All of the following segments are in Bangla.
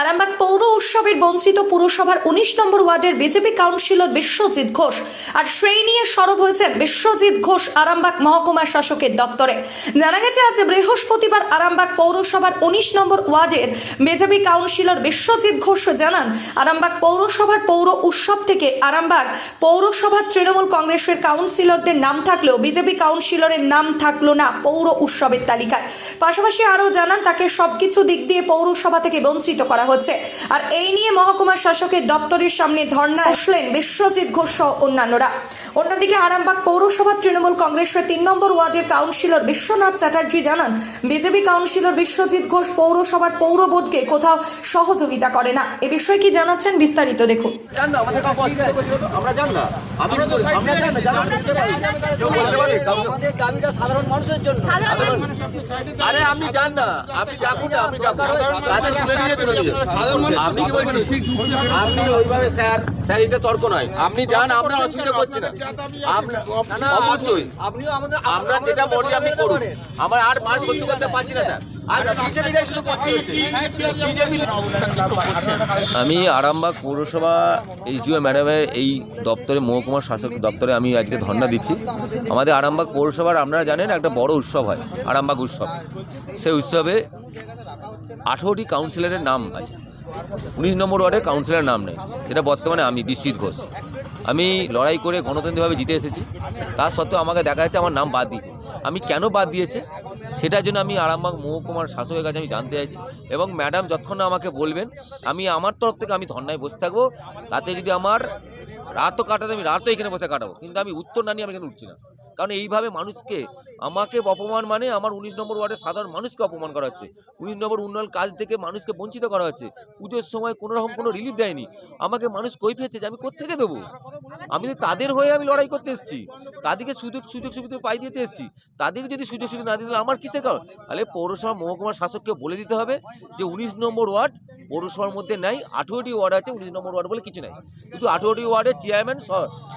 আরামবাগ পৌর উৎসবের বঞ্চিত পুরসভার উনিশ নম্বর ওয়ার্ডের বিজেপি কাউন্সিলর বিশ্বজিৎ ঘোষ আর সেই নিয়ে সরব হয়েছেন বিশ্বজিৎ ঘোষ আরামবাগ মহকুমা শাসকের দপ্তরে। জানা গেছে, আজ বৃহস্পতিবার আরামবাগ পৌরসভার উনিশ নম্বর ওয়ার্ডের বিজেপি কাউন্সিলর বিশ্বজিৎ ঘোষ জানান, আরামবাগ পৌরসভার পৌর উৎসব থেকে আরামবাগ পৌরসভার তৃণমূল কংগ্রেসের কাউন্সিলরদের নাম থাকলেও বিজেপি কাউন্সিলরের নাম থাকল না পৌর উৎসবের তালিকায়। পাশাপাশি আরও জানান, তাকে সবকিছু দিক দিয়ে পৌরসভা থেকে বঞ্চিত করা হচ্ছে। আর এই নিয়ে মহকুমা শাসকের দপ্তরের সামনে ধর্ণা আসলেন বিশ্বজিৎ ঘোষ সহ অন্যান্যরা। অন্যদিকে আরামবাগ পৌরসভার তৃণমূল কংগ্রেসের তিন নম্বর ওয়ার্ডের কাউন্সিলর বিশ্বনাথ চ্যাটার্জি জানান বিজেপি কাউন্সিলর বিশ্বজিৎ ঘোষ পৌরসভার পৌর বোর্ডকে কোথাও সহযোগিতা করে না। এ বিষয়ে কি জানাচ্ছেন বিস্তারিত দেখুন। জান না আমাদের কাউকে অসুবিধা করছিল তো? আমরা জান না। আমি আমরা জান না জান না কেউ বলতে পারে? কাউকে- আমাদের দাবিটা সাধারণ মানুষের জন্য। আরে আপনি জান না। আপনি ডাকুন না আপনি ডাকুন। কাজে তুলে নিয়ে তুলে নিয়ে আপনি কি বলছেন? আপনি ওইভাবে স্যার স্যার এটা তর্ক নয়। আপনি যান আমরা অসুবিধা করছি না। অবশ্যই। আমরা যেটা বলি আপনি করুন। আমার আর মাস সহ্য করতে পারছি না স্যার। আর বিজেপিটাই শুধু করতে হচ্ছে বিজেপি আমি আরামবাগ পৌরসভা এইচডিও ম্যাডামের এই দপ্তরে মহকুমা শাসক দপ্তরে আমি আজকে ধর্ণা দিচ্ছি। আমাদের আরামবাগ পৌরসভার আপনারা জানেন একটা বড় উৎসব হয় আরামবাগ উৎসব। সেই উৎসবে আঠেরোটি কাউন্সিলরের নাম আছে। উনিশ নম্বর ওয়ার্ডে কাউন্সিলরের নাম নেই, যেটা বর্তমানে আমি বিশ্বজিৎ ঘোষ। আমি লড়াই করে গণতান্ত্রিকভাবে জিতে এসেছি। তার সত্ত্বেও আমাকে দেখা যাচ্ছে আমার নাম বাদ দিয়েছে। আমি কেন বাদ দিয়েছে? সেটার জন্য আমি আরামবাগ মহকুমার শাসকের কাছে আমি জানতে চাইছি এবং ম্যাডাম যতক্ষণ আমাকে বলবেন, আমি আমার তরফ থেকে আমি ধর্নায় বসে থাকব। তাতে যদি আমার রাতও কাটাতে, আমি রাতও এখানে বসে কাটাবো। কিন্তু আমি উত্তর না নিয়ে আমি এখানে উঠছি না। কারণ এইভাবে মানুষকে আমাকে অপমান মানে আমার উনিশ নম্বর ওয়ার্ডের সাধারণ মানুষকে অপমান করা হচ্ছে। উনিশ নম্বর উন্নয়ন কাজ থেকে মানুষকে বঞ্চিত করা হচ্ছে। পুজোর সময় কোনো রকম কোনো রিলিফ দেয়নি। আমাকে মানুষ কই পেয়েছে যে আমি কোথেকে দেবো? আমি তো তাদের হয়ে আমি লড়াই করতে এসেছি। তাদেরকে সুযোগ সুযোগ সুবিধা পাই দিতে এসেছি। তাদেরকে যদি সুযোগ সুবিধা না দিতে আমার কিসের কারণ? তাহলে পৌরসভা মহকুমার শাসককে বলে দিতে হবে যে উনিশ নম্বর ওয়ার্ড পৌরসভার মধ্যে নাই, আঠেরোটি ওয়ার্ড আছে, উনিশ নম্বর ওয়ার্ড বলে কিছু নাই। কিন্তু আঠেরোটি ওয়ার্ডের চেয়ারম্যান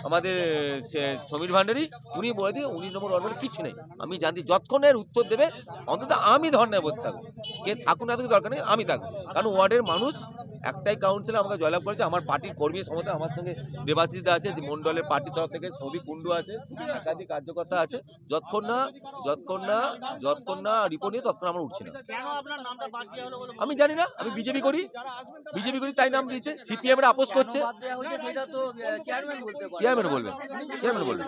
আমাদের সমীর ভান্ডারী, উনি বলে দিয়ে উনিশ নম্বর ওয়ার্ড বলে কিছু নেই। আমি জানি যতক্ষণের উত্তর দেবে, অন্তত আমি ধর্নায় বসে থাকব। কে থাকুন না থাকুক দরকার নেই, আমি থাকব। কারণ ওয়ার্ডের মানুষ একটাই কাউন্সিলর আমাকে জয়লাভ করেছে, আমার পার্টির কর্মী সমস্ত আমার সঙ্গে দেবাশিস দা আছে মন্ডলের পার্টির তরফ থেকে ছবি কুণ্ডু আছে, একাধিক কার্যকর্তা আছে যতক্ষণ না যতক্ষণ না যতক্ষণ না রিপোর্ট নিয়ে ততক্ষণ আমরা উঠছি না। আমি জানি না, আমি বিজেপি করি বিজেপি করি, তাই নাম দিয়েছে, সিপিএম এর আপোষ করছে। চেয়ারম্যান বলবেন চেয়ারম্যান বলবেন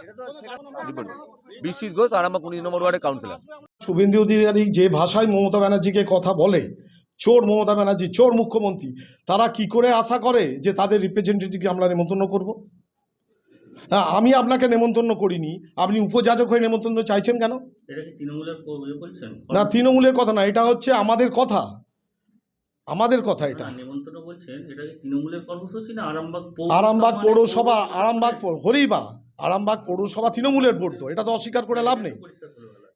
এটা তো সেটা রিপোর্ট বিশ্বজিৎ ঘোষ, আরামবাগ উনিশ নম্বর ওয়ার্ডের কাউন্সিলর শুভেন্দু অধিকারী যে ভাষায় মমতা ব্যানার্জিকে কথা বলে চোর মমতা ব্যানার্জি চোর মুখ্যমন্ত্রী তারা কি করে আশা করে যে তাদের রিপ্রেজেন্টেটিভকে আমরা নেমন্তন্ন করব? হ্যাঁ আমি আপনাকে নেমন্তন্ন করিনি আপনি উপযাজক হয়ে নেমন্তন্ন চাইছেন কেন? ইয়ে না তৃণমূলের কথা না এটা হচ্ছে আমাদের কথা। আমাদের কথা এটা। আরামবাগ পৌর- আরামবাগ মানে পৌরসভা আরামবাগ পৌর- হরেই আরামবাগ পৌরসভা তৃণমূলের বোর্ড তো এটা তো অস্বীকার করে লাভ নেই।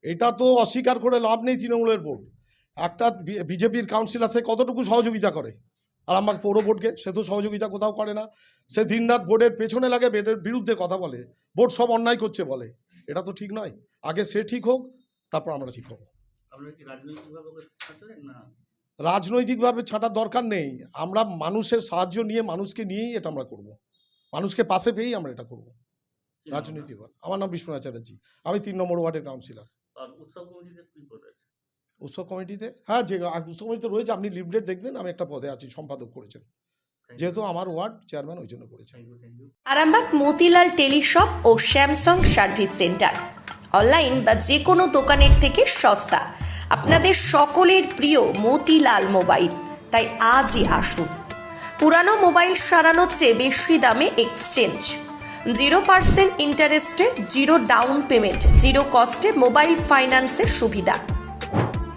এটা তো অস্বীকার করে লাভ নেই তৃণমূলের বোর্ড। একটা বিজেপির কাউন্সিলর সে কতটুকু সহযোগিতা করে? আর আমার পৌর বোর্ডকে সে তো সহযোগিতা কোথাও করে না। সে দিনরাত বোর্ডের পেছনে লাগে বোর্ডের বিরুদ্ধে কথা বলে। বোর্ড সব অন্যায় করছে বলে। এটা তো ঠিক নয়। আগে সে ঠিক হোক তারপর আমরা ঠিক হব। রাজনৈতিকভাবে ছাঁটার দরকার নেই। আমরা মানুষের সাহায্য নিয়ে মানুষকে নিয়েই এটা আমরা করব। মানুষকে পাশে পেয়েই আমরা এটা করব। কি নাম? রাজনীতি আমার নাম বিশ্বনাথ চ্যাটার্জি আমি তিন নম্বর ওয়ার্ডের কাউন্সিলর উৎসব কমিটিতে? হ্যাঁ যে উৎসব কমিটিতে রয়েছে আপনি লিফলেট দেখবেন আমি একটা পদে আছি সম্পাদক করেছেন। যেহেতু আমার ওয়ার্ড চেয়ারম্যান ওই জন্য থ্যাংক আরামবাগ মতিলাল টেলিশপ ও স্যামসাং সার্ভিস সেন্টার। অনলাইন বা যে কোনো দোকানের থেকে সস্তা। আপনাদের সকলের প্রিয় মতিলাল মোবাইল। তাই আজই আসুন। পুরানো মোবাইল সারানোর চেয়ে বেশি দামে এক্সচেঞ্জ। জিরো পার্সেন্ট ইন্টারেস্টে জিরো ডাউন পেমেন্ট জিরো কস্টে মোবাইল ফাইন্যান্সের সুবিধা।